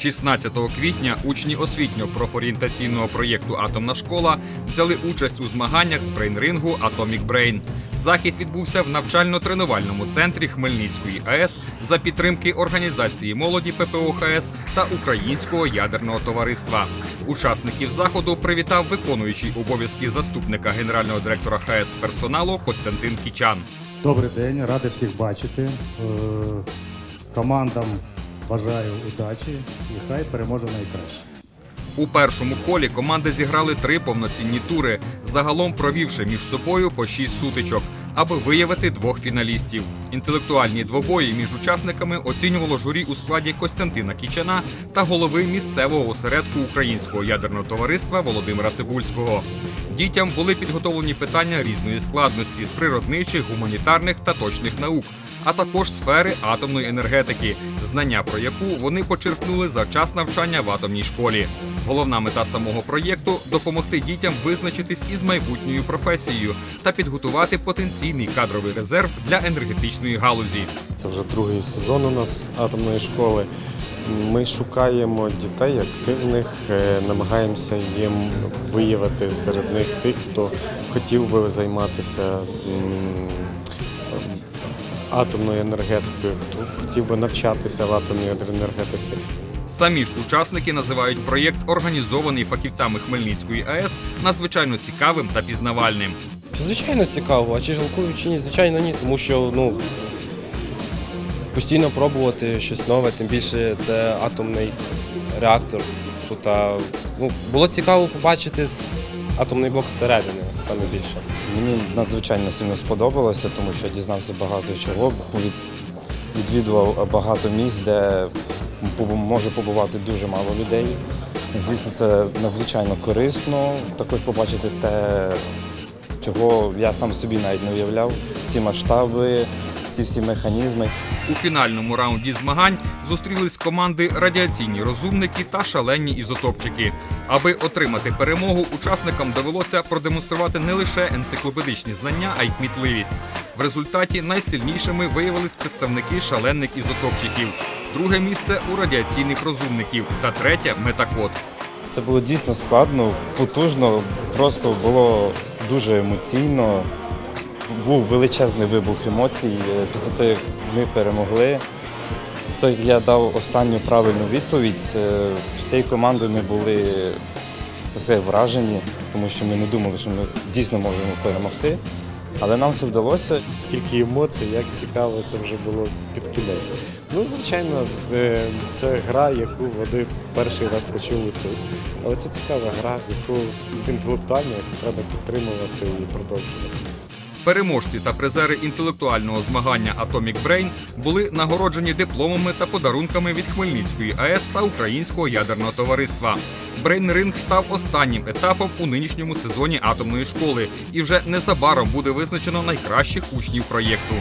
16 квітня учні освітньо-профорієнтаційного проєкту Атомна школа взяли участь у змаганнях з брейнрингу Atomic Brain. Захід відбувся в навчально-тренувальному центрі Хмельницької АЕС за підтримки організації молоді ППО ХС та Українського ядерного товариства. Учасників заходу привітав виконуючий обов'язки заступника генерального директора ХС персоналу Костянтин Кічан. Добрий день, радий всіх бачити. Е, Командам бажаю удачі і хай переможе найкраще. У першому колі команди зіграли три повноцінні тури, загалом провівши між собою по шість сутичок, аби виявити двох фіналістів. Інтелектуальні двобої між учасниками оцінювало журі у складі Костянтина Кічана та голови місцевого осередку Українського ядерного товариства Володимира Цибульського. Дітям були підготовлені питання різної складності з природничих, гуманітарних та точних наук, а також сфери атомної енергетики, знання про яку вони почерпнули за час навчання в атомній школі. Головна мета самого проєкту допомогти дітям визначитись із майбутньою професією та підготувати потенційний кадровий резерв для енергетичної галузі. Це вже другий сезон у нас атомної школи. Ми шукаємо дітей активних, е, намагаємося їм виявити серед них тих, хто хотів би займатися атомною енергетикою, хто хотів би навчатися в атомній енергетиці. Самі ж учасники називають проєкт, організований фахівцями Хмельницької АЕС, надзвичайно цікавим та пізнавальним. Це звичайно цікаво, а чи жалкую, чи ні? Звичайно, ні, тому що ну, постійно пробувати щось нове, тим більше це атомний реактор. Тут ну, було цікаво побачити атомний блок зсередини, саме більше. Мені надзвичайно сильно сподобалося, тому що дізнався багато чого. Відвідував багато місць, де може побувати дуже мало людей. Звісно, це надзвичайно корисно. Також побачити те, чого я сам собі навіть не уявляв. Ці масштаби, ці всі механізми. У фінальному раунді змагань зустрілись команди радіаційні розумники та шалені ізотопчики. Аби отримати перемогу, учасникам довелося продемонструвати не лише енциклопедичні знання, а й кмітливість. В результаті найсильнішими виявились представники шалених ізотопчиків. Друге місце у радіаційних розумників та третє метакод. Це було дійсно складно, потужно, просто було дуже емоційно. Був величезний вибух емоцій. Е, Після того, як ми перемогли, з того, як я дав останню правильну відповідь, е, всією командою ми були так сказати, вражені, тому що ми не думали, що ми дійсно можемо перемогти. Але нам це вдалося. Скільки емоцій, як цікаво це вже було під кінець. Ну, звичайно, е, це гра, яку вони перший раз почули тут. Але це цікава гра, яку інтелектуально треба підтримувати і продовжувати. Переможці та призери інтелектуального змагання Atomic Brain були нагороджені дипломами та подарунками від Хмельницької АЕС та Українського ядерного товариства. Брейн-ринг став останнім етапом у нинішньому сезоні атомної школи і вже незабаром буде визначено найкращих учнів проєкту.